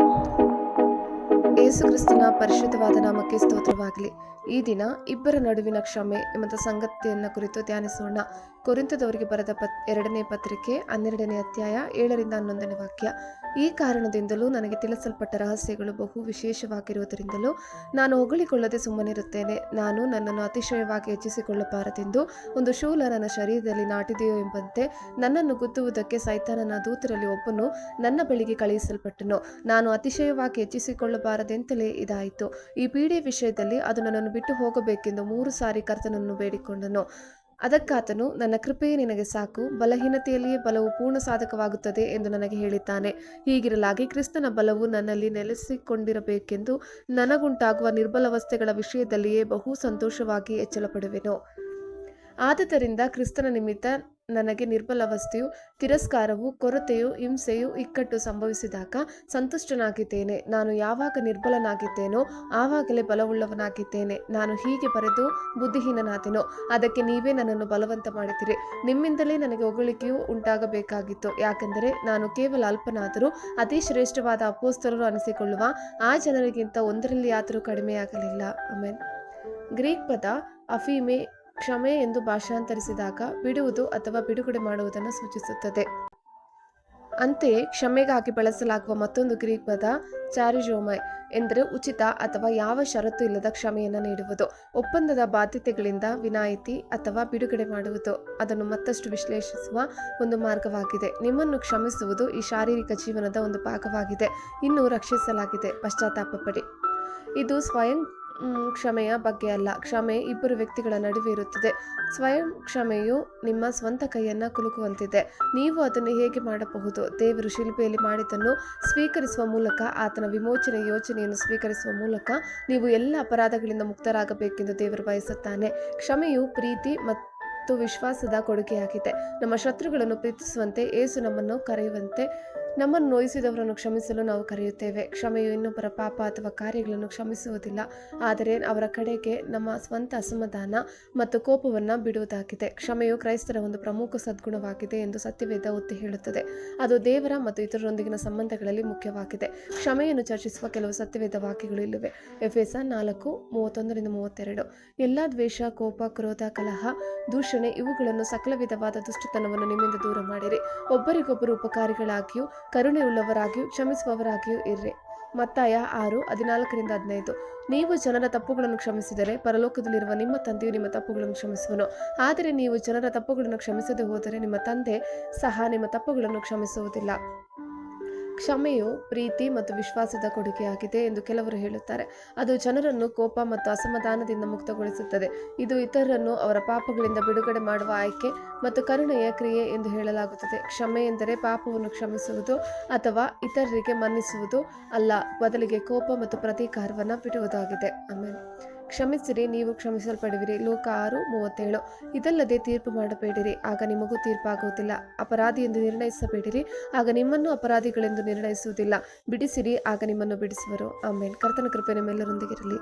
you ಯೇಸು ಕ್ರಿಸ್ತನ ಪರಿಶುದ್ಧವಾದ ನಾಮಕ್ಕೆ ಸ್ತೋತ್ರವಾಗಲಿ. ಈ ದಿನ ಇಬ್ಬರ ನಡುವಿನ ಕ್ಷಮೆ ಎಂಬ ಸಂಗತಿಯನ್ನು ಕುರಿತು ಧ್ಯಾನಿಸೋಣ. ಕುರಿತದವರಿಗೆ ಬರೆದ ಪತ್, ಎರಡನೇ ಪತ್ರಿಕೆ ಹನ್ನೆರಡನೇ ಅಧ್ಯಾಯ ಏಳರಿಂದ ಹನ್ನೊಂದನೇ ವಾಕ್ಯ. ಈ ಕಾರಣದಿಂದಲೂ ನನಗೆ ತಿಳಿಸಲ್ಪಟ್ಟ ರಹಸ್ಯಗಳು ಬಹು ವಿಶೇಷವಾಗಿರುವುದರಿಂದಲೂ ನಾನು ಹೊಗಳಿಕೊಳ್ಳದೆ ಸುಮ್ಮನಿರುತ್ತೇನೆ. ನಾನು ನನ್ನನ್ನು ಅತಿಶಯವಾಗಿ ಹೆಚ್ಚಿಸಿಕೊಳ್ಳಬಾರದೆಂದು ಒಂದು ಶೂಲ ನನ್ನ ಶರೀರದಲ್ಲಿ ನಾಟಿದೆಯೋ ಎಂಬಂತೆ ನನ್ನನ್ನು ಗುದ್ದುವುದಕ್ಕೆ ಸೈತಾನನ ದೂತರಲ್ಲಿ ಒಬ್ಬನು ನನ್ನ ಬಳಿಗೆ ಕಳುಹಿಸಲ್ಪಟ್ಟನು. ನಾನು ಅತಿಶಯವಾಗಿ ಹೆಚ್ಚಿಸಿಕೊಳ್ಳಬಾರದೆಂತಲೇ ಇದಾಯಿತು. ಈ ಪೀಡೆ ವಿಷಯದಲ್ಲಿ ಅದು ನನ್ನನ್ನು ಬಿಟ್ಟು ಹೋಗಬೇಕೆಂದು ಮೂರು ಸಾರಿ ಕರ್ತನನ್ನು ಬೇಡಿಕೊಂಡನು. ಅದಕ್ಕಾತನು ನನ್ನ ಕೃಪೆಯೇ ನಿನಗೆ ಸಾಕು, ಬಲಹೀನತೆಯಲ್ಲಿಯೇ ಬಲವು ಪೂರ್ಣ ಸಾಧಕವಾಗುತ್ತದೆ ಎಂದು ನನಗೆ ಹೇಳಿದ್ದಾನೆ. ಹೀಗಿರಲಾಗಿ ಕ್ರಿಸ್ತನ ಬಲವು ನನ್ನಲ್ಲಿ ನೆಲೆಸಿಕೊಂಡಿರಬೇಕೆಂದು ನನಗುಂಟಾಗುವ ನಿರ್ಬಲವಸ್ಥೆಗಳ ವಿಷಯದಲ್ಲಿಯೇ ಬಹು ಸಂತೋಷವಾಗಿ ಎಚ್ಚಲಪಡುವೆನು. ಆದುದರಿಂದ ಕ್ರಿಸ್ತನ ನಿಮಿತ್ತ ನನಗೆ ನಿರ್ಬಲಾವಸ್ಥೆಯು, ತಿರಸ್ಕಾರವು, ಕೊರತೆಯು, ಹಿಂಸೆಯು ಇಕ್ಕಟ್ಟು ಸಂಭವಿಸಿದಾಗ ಸಂತುಷ್ಟನಾಗಿದ್ದೇನೆ. ನಾನು ಯಾವಾಗ ನಿರ್ಬಲನಾಗಿದ್ದೇನೋ, ಆವಾಗಲೇ ಬಲವುಳ್ಳವನಾಗಿದ್ದೇನೆ. ನಾನು ಹೀಗೆ ಬರೆದು ಬುದ್ಧಿಹೀನನಾದೆನೋ, ಅದಕ್ಕೆ ನೀವೇ ನನ್ನನ್ನು ಬಲವಂತ ಮಾಡಿದಿರಿ ನಿಮ್ಮಿಂದಲೇ ನನಗೆ ಹೊಗಳಿಕೆಯು ಉಂಟಾಗಬೇಕಾಗಿತ್ತು. ಯಾಕೆಂದರೆ ನಾನು ಕೇವಲ ಅಲ್ಪನಾದರೂ, ಅತಿ ಶ್ರೇಷ್ಠವಾದ ಅಪೋಸ್ತರರು ಅನಿಸಿಕೊಳ್ಳುವ ಆ ಜನರಿಗಿಂತ ಒಂದರಲ್ಲಿ ಆದರೂ ಕಡಿಮೆಯಾಗಲಿಲ್ಲ. ಆಮೇಲೆ ಗ್ರೀಕ್ ಪದ ಅಫೀಮೆ ಕ್ಷಮೆ ಎಂದು ಭಾಷಾಂತರಿಸಿದಾಗ ಬಿಡುವುದು ಅಥವಾ ಬಿಡುಗಡೆ ಮಾಡುವುದನ್ನು ಸೂಚಿಸುತ್ತದೆ. ಅಂತೆಯೇ, ಕ್ಷಮೆಗಾಗಿ ಬಳಸಲಾಗುವ ಮತ್ತೊಂದು ಗ್ರೀಕ್ ಪದ ಚಾರಿಜೋಮೈ ಎಂದರೆ ಉಚಿತ ಅಥವಾ ಯಾವ ಷರತ್ತು ಇಲ್ಲದ ಕ್ಷಮೆಯನ್ನು ನೀಡುವುದು. ಒಪ್ಪಂದದ ಬಾಧ್ಯತೆಗಳಿಂದ ವಿನಾಯಿತಿ ಅಥವಾ ಬಿಡುಗಡೆ ಮಾಡುವುದು. ಅದನ್ನು ಮತ್ತಷ್ಟು ವಿಶ್ಲೇಷಿಸುವ ಒಂದು ಮಾರ್ಗವಾಗಿದೆ. ನಿಮ್ಮನ್ನು ಕ್ಷಮಿಸುವುದು ಈ ಶಾರೀರಿಕ ಜೀವನದ ಒಂದು ಭಾಗವಾಗಿದೆ. ಇನ್ನು ರಕ್ಷಿಸಲಾಗಿದೆ. ಪಶ್ಚಾತ್ತಾಪ ಪಡಿ. ಇದು ಸ್ವಯಂ ಕ್ಷಮೆಯ ಬಗ್ಗೆ ಅಲ್ಲ. ಕ್ಷಮೆ ಇಬ್ಬರು ವ್ಯಕ್ತಿಗಳ ನಡುವೆ ಇರುತ್ತದೆ. ಸ್ವಯಂ ಕ್ಷಮೆಯು ನಿಮ್ಮ ಸ್ವಂತ ಕೈಯನ್ನು ಕುಲುಕುವಂತಿದೆ. ನೀವು ಅದನ್ನು ಹೇಗೆ ಮಾಡಬಹುದು? ದೇವರು ಶಿಲ್ಪೆಯಲ್ಲಿ ಮಾಡಿದ್ದನ್ನು ಸ್ವೀಕರಿಸುವ ಮೂಲಕ, ಆತನ ವಿಮೋಚನೆ ಯೋಚನೆಯನ್ನು ಸ್ವೀಕರಿಸುವ ಮೂಲಕ ನೀವು ಎಲ್ಲ ಅಪರಾಧಗಳಿಂದ ಮುಕ್ತರಾಗಬೇಕೆಂದು ದೇವರು ಬಯಸುತ್ತಾನೆ. ಕ್ಷಮೆಯು ಪ್ರೀತಿ ಮತ್ತು ವಿಶ್ವಾಸದ ಕೊಡುಗೆಯಾಗಿದೆ. ನಮ್ಮ ಶತ್ರುಗಳನ್ನು ಪ್ರೀತಿಸುವಂತೆ, ಏಸು ನಮ್ಮನ್ನು ಕರೆಯುವಂತೆ ನಮ್ಮನ್ನು ನೋಯಿಸಿದವರನ್ನು ಕ್ಷಮಿಸಲು ನಾವು ಕರೆಯುತ್ತೇವೆ. ಕ್ಷಮೆಯು ಇನ್ನೊಬ್ಬರ ಪಾಪ ಅಥವಾ ಕಾರ್ಯಗಳನ್ನು ಕ್ಷಮಿಸುವುದಿಲ್ಲ. ಆದರೆ ಅವರ ಕಡೆಗೆ ನಮ್ಮ ಸ್ವಂತ ಅಸಮಾಧಾನ ಮತ್ತು ಕೋಪವನ್ನು ಬಿಡುವುದಾಗಿದೆ. ಕ್ಷಮೆಯು ಕ್ರೈಸ್ತರ ಒಂದು ಪ್ರಮುಖ ಸದ್ಗುಣವಾಗಿದೆ ಎಂದು ಸತ್ಯವೇದ ಒತ್ತಿ ಹೇಳುತ್ತದೆ. ಅದು ದೇವರ ಮತ್ತು ಇತರರೊಂದಿಗಿನ ಸಂಬಂಧಗಳಲ್ಲಿ ಮುಖ್ಯವಾಗಿದೆ. ಕ್ಷಮೆಯನ್ನು ಚರ್ಚಿಸುವ ಕೆಲವು ಸತ್ಯವೇದ ವಾಕ್ಯಗಳು ಇಲ್ಲಿವೆ. ಎಫೆಸ ನಾಲ್ಕು, ಮೂವತ್ತೊಂದರಿಂದ ಮೂವತ್ತೆರಡು. ಎಲ್ಲ ದ್ವೇಷ, ಕೋಪ, ಕ್ರೋಧ, ಕಲಹ, ದೂಷಣೆ ಇವುಗಳನ್ನು ಸಕಲ ವಿಧವಾದ ದುಷ್ಟತನವನ್ನು ನಿಮ್ಮಿಂದ ದೂರ ಮಾಡಿರಿ. ಒಬ್ಬರಿಗೊಬ್ಬರು ಉಪಕಾರಿಗಳಾಗಿಯೂ ಕರುಣೆಯುಳ್ಳವರಾಗಿಯೂ ಕ್ಷಮಿಸುವವರಾಗಿಯೂ ಇರ್ರಿ. ಮತ್ತಾಯ ಆರು, ಹದಿನಾಲ್ಕರಿಂದ ಹದಿನೈದು. ನೀವು ಜನರ ತಪ್ಪುಗಳನ್ನು ಕ್ಷಮಿಸಿದರೆ ಪರಲೋಕದಲ್ಲಿರುವ ನಿಮ್ಮ ತಂದೆಯು ನಿಮ್ಮ ತಪ್ಪುಗಳನ್ನು ಕ್ಷಮಿಸುವನು. ಆದರೆ ನೀವು ಜನರ ತಪ್ಪುಗಳನ್ನು ಕ್ಷಮಿಸದೆ ಹೋದರೆ ನಿಮ್ಮ ತಂದೆ ಸಹ ನಿಮ್ಮ ತಪ್ಪುಗಳನ್ನು ಕ್ಷಮಿಸುವುದಿಲ್ಲ. ಕ್ಷಮೆಯು ಪ್ರೀತಿ ಮತ್ತು ವಿಶ್ವಾಸದ ಕೊಡುಗೆಯಾಗಿದೆ ಎಂದು ಕೆಲವರು ಹೇಳುತ್ತಾರೆ. ಅದು ಜನರನ್ನು ಕೋಪ ಮತ್ತು ಅಸಮಾಧಾನದಿಂದ ಮುಕ್ತಗೊಳಿಸುತ್ತದೆ. ಇದು ಇತರರನ್ನು ಅವರ ಪಾಪಗಳಿಂದ ಬಿಡುಗಡೆ ಮಾಡುವ ಆಯ್ಕೆ ಮತ್ತು ಕರುಣೆಯ ಕ್ರಿಯೆ ಎಂದು ಹೇಳಲಾಗುತ್ತದೆ. ಕ್ಷಮೆ ಎಂದರೆ ಪಾಪವನ್ನು ಕ್ಷಮಿಸುವುದು ಅಥವಾ ಇತರರಿಗೆ ಮನ್ನಿಸುವುದು ಅಲ್ಲ, ಬದಲಿಗೆ ಕೋಪ ಮತ್ತು ಪ್ರತೀಕಾರವನ್ನು ಬಿಡುವುದಾಗಿದೆ. ಆಮೇಲೆ ಕ್ಷಮಿಸಿರಿ, ನೀವು ಕ್ಷಮಿಸಲ್ಪಡುವಿರಿ. ಲೋಕ ಆರು, ಮೂವತ್ತೇಳು. ಇದಲ್ಲದೆ ತೀರ್ಪು ಮಾಡಬೇಡಿರಿ. ಆಗ ನಿಮಗೂ ತೀರ್ಪಾಗುವುದಿಲ್ಲ. ಅಪರಾಧಿ ಎಂದು ನಿರ್ಣಯಿಸಬೇಡಿರಿ. ಆಗ ನಿಮ್ಮನ್ನು ಅಪರಾಧಿಗಳೆಂದು ನಿರ್ಣಯಿಸುವುದಿಲ್ಲ. ಬಿಡಿಸಿರಿ. ಆಗ ನಿಮ್ಮನ್ನು ಬಿಡಿಸುವರು. ಆಮೇಲೆ ಕರ್ತನ ಕೃಪೆ ನಿಮ್ಮೆಲ್ಲರೊಂದಿಗಿರಲಿ.